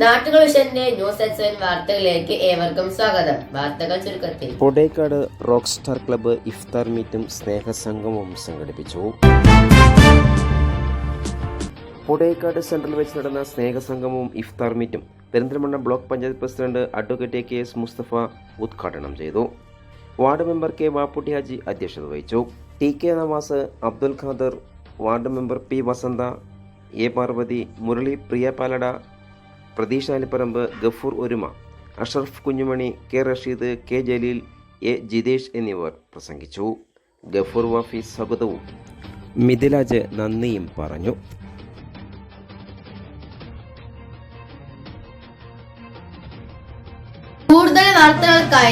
നാട്ടുകൾ വിഷന്റെ news ഏവർക്കും സ്വാഗതം. Rock star club ഇഫ്താർ മീറ്റും സ്നേഹസംഗമവും സംഘടിപ്പിച്ചു. പൊടേക്കാട് സെൻട്രൽ വെച്ച് നടന്ന സ്നേഹസംഗമവും ഇഫ്താർ മീറ്റും Perinthalmanna block panchayat president advocate K S Mustafa ഉദ്ഘാടനം ചെയ്തു. Ward member K Vapputty Haji അധ്യക്ഷത വഹിച്ചു. T K Navas Abdul Khader ward member P Vasantha A Parvathy Murali Priya Palada Pratheesh Alipparamba Gafoor Oruma Ashraf Kunjumani K Rasheed K Jaleel A Jithesh എന്നിവർ പ്രസംഗിച്ചു. ഗഫൂർ വാഫി സ്വാഗതവും. മിഥിലാജ് നന്ദിയും പറഞ്ഞു. കൂടുതൽ വാർത്തകൾക്കായി